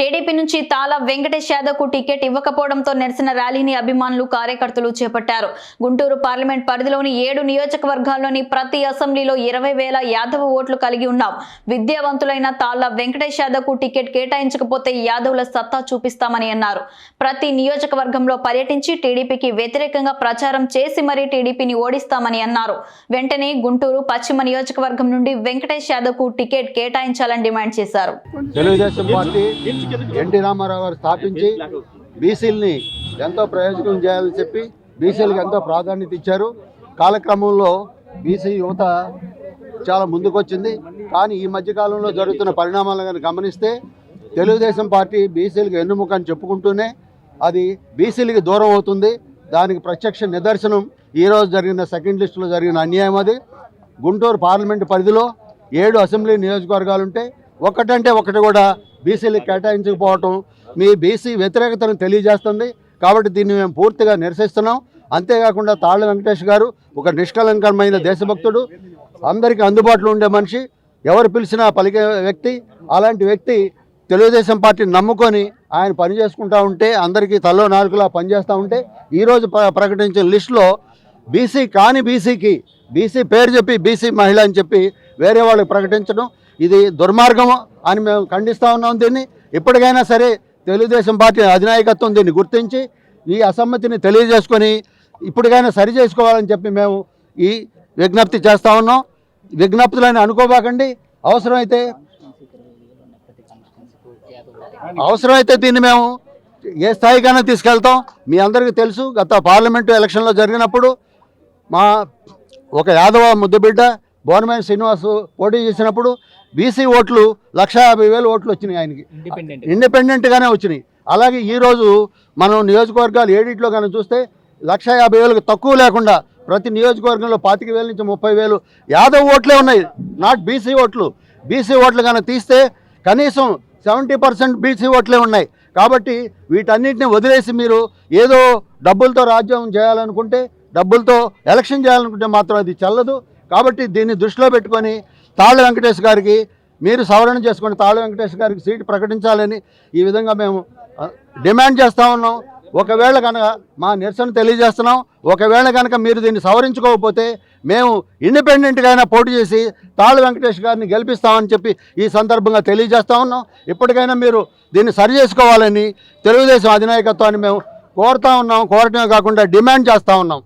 TDP నుంచి తాలా వెంకటేష్ యాదవ్కు టికెట్ ఇవ్వకపోవడంతో నిరసన ర్యాలీని అభిమానులు కార్యకర్తలు చేపట్టారు. గుంటూరు పార్లమెంట్ పరిధిలోని ఏడు నియోజకవర్గాల్లోని ప్రతి అసెంబ్లీలో ఇరవై వేల యాదవ్ ఓట్లు కలిగి ఉన్నాం. విద్యావంతులైన తాలా వెంకటేష్ యాదవ్కు టికెట్ కేటాయించకపోతే యాదవ్ల సత్తా చూపిస్తామని అన్నారు. ప్రతి నియోజకవర్గంలో పర్యటించి టీడీపీకి వ్యతిరేకంగా ప్రచారం చేసి మరీ టీడీపీని ఓడిస్తామని అన్నారు. వెంటనే గుంటూరు పశ్చిమ నియోజకవర్గం నుండి వెంకటేష్ యాదవ్కు టికెట్ కేటాయించాలని డిమాండ్ చేశారు. ఎన్టీ రామారావు గారు స్థాపించి బీసీలని ఎంతో ప్రయోజనం చేయాలని చెప్పి బీసీలకు ఎంతో ప్రాధాన్యత ఇచ్చారు. కాలక్రమంలో బీసీ యువత చాలా ముందుకొచ్చింది. కానీ ఈ మధ్యకాలంలో జరుగుతున్న పరిణామాలను కానీ గమనిస్తే తెలుగుదేశం పార్టీ బీసీలకు ఎన్నుముక అని చెప్పుకుంటూనే అది బీసీలకి దూరం అవుతుంది. దానికి ప్రత్యక్ష నిదర్శనం ఈరోజు జరిగిన సెకండ్ లిస్టులో జరిగిన అన్యాయం అది. గుంటూరు పార్లమెంటు పరిధిలో ఏడు అసెంబ్లీ నియోజకవర్గాలుంటే ఒకటంటే ఒకటి కూడా బీసీలకు కేటాయించకపోవటం. మీ బీసీ వ్యతిరేకతను తెలియజేస్తుంది. కాబట్టి దీన్ని మేము పూర్తిగా నిరసిస్తున్నాం. అంతేకాకుండా తాళ్ళ వెంకటేష్ గారు ఒక నిష్కలంకమైన దేశభక్తుడు. అందరికీ అందుబాటులో ఉండే మనిషి. ఎవరు పిలిచినా పలికే వ్యక్తి. అలాంటి వ్యక్తి తెలుగుదేశం పార్టీని నమ్ముకొని ఆయన పనిచేసుకుంటా ఉంటే అందరికీ తల్లో నాలుగులా పనిచేస్తూ ఉంటే ఈరోజు ప్రకటించిన లిస్టులో బీసీ కాని బీసీకి బీసీ పేరు చెప్పి బీసీ మహిళ అని చెప్పి వేరే వాళ్ళకి ప్రకటించడం ఇది దుర్మార్గం అని మేము ఖండిస్తూ ఉన్నాం దీన్ని. ఇప్పటికైనా సరే తెలుగుదేశం పార్టీ అధినాయకత్వం దీన్ని గుర్తించి ఈ అసమ్మతిని తెలియజేసుకొని ఇప్పటికైనా సరి చేసుకోవాలని చెప్పి మేము ఈ విజ్ఞప్తి చేస్తూ ఉన్నాం. విజ్ఞప్తులని అనుకోబాకండి. అవసరమైతే అవసరమైతే దీన్ని మేము ఏ స్థాయికైనా తీసుకెళ్తాం. మీ అందరికీ తెలుసు గత పార్లమెంటు ఎలక్షన్లో జరిగినప్పుడు మా ఒక యాదవ ముద్దుబిడ్డ బోనమైన శ్రీనివాస్ పోటీ చేసినప్పుడు బీసీ ఓట్లు లక్ష యాభై వేలు ఓట్లు వచ్చినాయి ఆయనకి. ఇండిపెండెంట్ ఇండిపెండెంట్గానే వచ్చినాయి. అలాగే ఈరోజు మనం నియోజకవర్గాలు ఏడిట్లో కానీ చూస్తే లక్ష యాభై వేలకు తక్కువ లేకుండా ప్రతి నియోజకవర్గంలో పాతిక వేల నుంచి ముప్పై వేలు యాదవ్ ఓట్లే ఉన్నాయి. నాట్ బీసీ ఓట్లు. బీసీ ఓట్లు కానీ తీస్తే కనీసం సెవెంటీ పర్సెంట్ బీసీ ఓట్లే ఉన్నాయి. కాబట్టి వీటన్నిటిని వదిలేసి మీరు ఏదో డబ్బులతో రాజ్యం చేయాలనుకుంటే డబ్బులతో ఎలక్షన్ చేయాలనుకుంటే మాత్రం అది చెల్లదు. కాబట్టి దీన్ని దృష్టిలో పెట్టుకొని తాళ్ళ వెంకటేష్ గారికి మీరు సవరణ చేసుకొని తాళ్ళ వెంకటేష్ గారికి సీటు ప్రకటించాలని ఈ విధంగా మేము డిమాండ్ చేస్తూ ఉన్నాం. ఒకవేళ కనుక మా నిరసన తెలియజేస్తున్నాం ఒకవేళ కనుక మీరు దీన్ని సవరించుకోకపోతే మేము ఇండిపెండెంట్గా అయినా పోటీ చేసి తాళ్ళ వెంకటేష్ గారిని గెలిపిస్తామని చెప్పి ఈ సందర్భంగా తెలియజేస్తా ఉన్నాం. ఇప్పటికైనా మీరు దీన్ని సరి చేసుకోవాలని తెలుగుదేశం అధినాయకత్వాన్ని మేము కోరుతా ఉన్నాం. కోరటమే కాకుండా డిమాండ్ చేస్తూ ఉన్నాం.